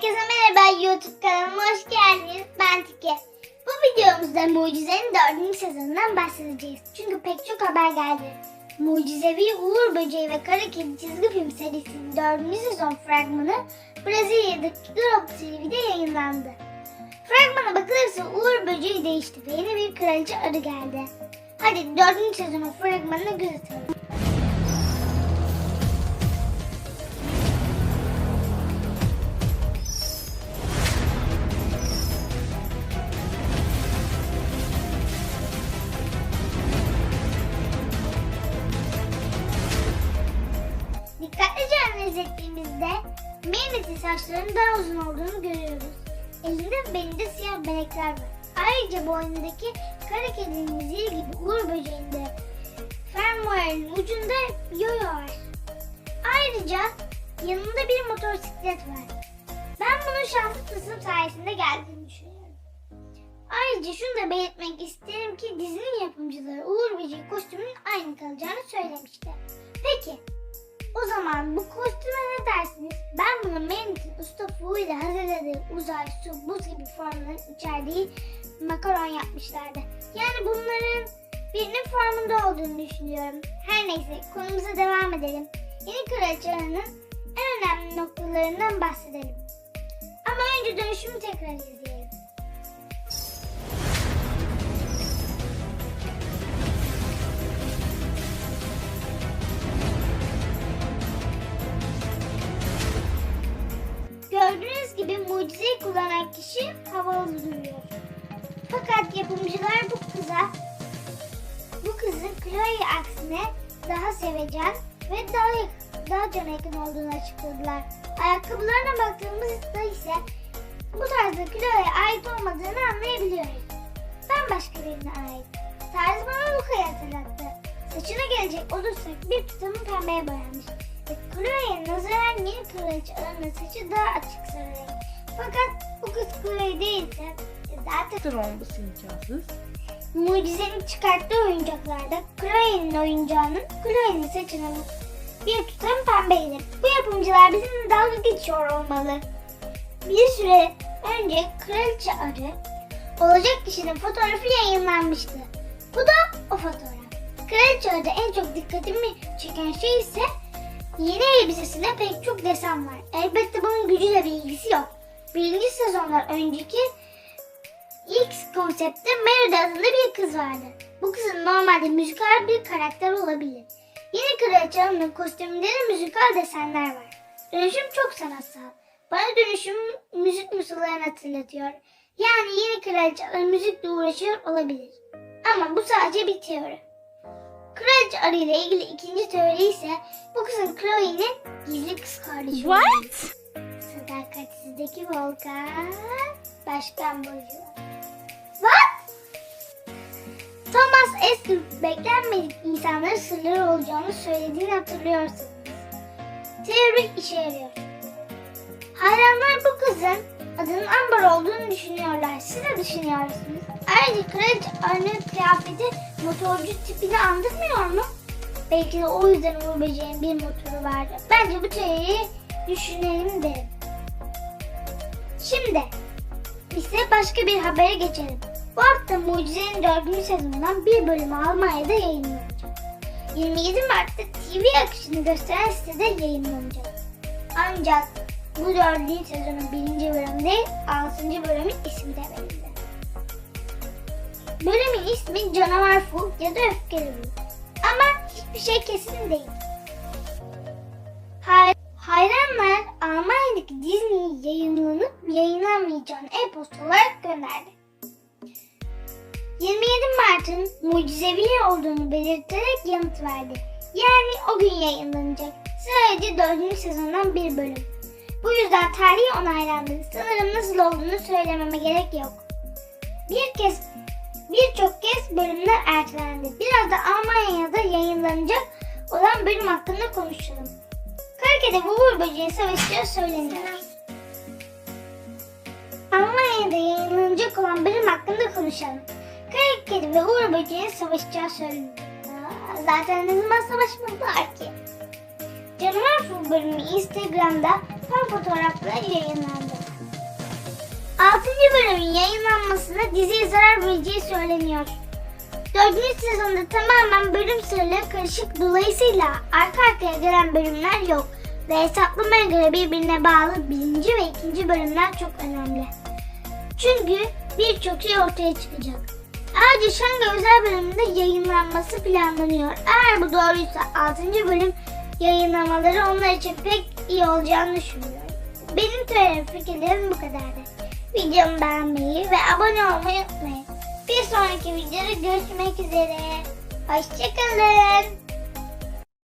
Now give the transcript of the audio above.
Herkese merhaba YouTube kanalıma hoş geldiniz. Ben Tike. Bu videomuzda Mucize'nin dördüncü sezonundan bahsedeceğiz. Çünkü pek çok haber geldi. Mucizevi Uğur Böceği ve Kara Kedi çizgi film serisinin dördüncü sezon fragmanı Brezilya'daki Globo TV'de yayınlandı. Fragmana bakılırsa Uğur Böceği değişti ve yeni bir kraliçe arı geldi. Hadi dördüncü sezonun fragmanını göz atalım. Analiz ettiğimizde Meredith'in saçlarının daha uzun olduğunu görüyoruz. Elinde belinde siyah benekler var. Ayrıca boynundaki kara kedinin zil gibi uğur böceğinde fermuarın ucunda yoyo var. Ayrıca yanında bir motosiklet var. Ben bunun şanslı tılsım sayesinde geldiğini düşünüyorum. Ayrıca şunu da belirtmek isterim ki dizinin yapımcıları Uğur Böceği kostümünün aynı kalacağını söylemişti. Peki o zaman bu kostüme ne dersiniz? Ben bunu Menit'in usta ile hazırladığı uzay, su, buz gibi formların içerdiği makaron yapmışlardı. Yani bunların birinin formunda olduğunu düşünüyorum. Her neyse konumuza devam edelim. Yeni kraliçe Ana'nın en önemli noktalarından bahsedelim. Ama önce dönüşümü tekrar izleyelim. Kullanan kişi havalı duruyor. Fakat yapımcılar bu kıza, bu kızın Chloe aksine daha sevecen ve daha daha cana yakın olduğunu açıkladılar. Ayakkabılarına baktığımızda ise bu tarzda Chloe'ye ait olmadığını anlayabiliyoruz. Bambaşka birine ait. Tarzı bana Luka'yı hatırlattı. Saçına gelecek olursak bir tutamı pembeye boyanmış. Ve Chloe'ye nazaran yeni kraliçe Ana'nın saçı daha açık sarı renk. Fakat bu kız Chloe değilse zaten olması imkansız? Mucizenin çıkarttığı oyuncaklarda Chloe'nin oyuncağının Chloe'nin saçına bir tutam pembeydi. Bu yapımcılar bizimle dalga geçiyor olmalı. Bir süre önce Kraliçe Arı olacak kişinin fotoğrafı yayınlanmıştı. Bu da o fotoğraf. Kraliçe Arı'da en çok dikkatimi çeken şey ise yeni elbisesinde pek çok desen var. Elbette bunun gücüyle bir ilgisi yok. Birinci sezonlar önceki ilk konseptte Merida adında bir kız vardı. Bu kızın normalde müzikal bir karakter olabilir. Yeni kraliçe Ana'nın kostümünde de müzikal desenler var. Dönüşüm çok sanatsal. Bana dönüşüm müzik musallarını hatırlatıyor. Yani yeni kraliçe müzikle uğraşıyor olabilir. Ama bu sadece bir teori. Kraliçe Arı ile ilgili ikinci teori ise bu kızın Chloe'nin gizli kız kardeşi. What? Sadakatsizdeki Volkan, Başkan Burcu. What? Thomas Esther beklenmedik insanların sırları olacağını söylediğini hatırlıyorsunuz. Teori işe yarıyor. Hayranlar bu kızın adının Amber olduğunu düşünüyorlar. Siz ne düşünüyorsunuz? Ayrıca kraliçe Arnavut kıyafeti motorcu tipini andırmıyor mu? Belki de o yüzden Uğur Böceğin bir motoru vardı. Bence bu teoriyi düşünelim derim. Şimdi ise başka bir habere geçelim. Bu hafta Mucize'nin 4. sezonundan bir bölümü Almanya'da yayınlanacak. 27 Mart'ta TV akışını gösteren sitede yayınlanacak. Ancak bu 4. sezonun 1. bölümü değil 6. bölümün ismi de belli. Bölümün ismi Canavar Fu ya da Öfkeli Fu. Ama hiçbir şey kesin değil. Hay- Hayranlar Almanya'daki Disney yayınlanıp yayınlanmayacağını e-posta olarak gönderdi. 27 Mart'ın mucizevi olduğunu belirterek yanıt verdi. Yani o gün yayınlanacak. Sadece 4. sezondan bir bölüm. Bu yüzden tarihi onaylandı. Sanırım nasıl olduğunu söylememe gerek yok. Bir kez birçok kez bölümler ertelendi. Biraz da Almanya'da yayınlanacak olan bölüm hakkında konuşalım. Karake'de bu Uğur Böceği savaşacağı söyleniyor. Almanya'da yayınlanacak olan bölüm hakkında konuşalım. Karake'de ve Uğur Böceği savaşacağı söyleniyor. Aa, Zaten ne zaman savaşmadılar ki? Canavar Fu bölümü Instagram'da fan fotoğrafları yayınlandı. bölümün yayınlanmasına diziye zarar vereceği söyleniyor. 4. sezonda tamamen bölüm sıraları karışık dolayısıyla arka arkaya gelen bölümler yok ve hesaplamaya göre birbirine bağlı birinci ve ikinci bölümler çok önemli. Çünkü birçok şey ortaya çıkacak. Ayrıca Şangay özel bölümünde yayınlanması planlanıyor. Eğer bu doğruysa 6. bölüm yayınlamaları onlar için pek iyi olacağını düşünüyorum. Benim söylediğim fikirlerim bu kadardı. Videomu beğenmeyi ve abone olmayı unutmayın. Bir sonraki videoda görüşmek üzere. Hoşçakalın.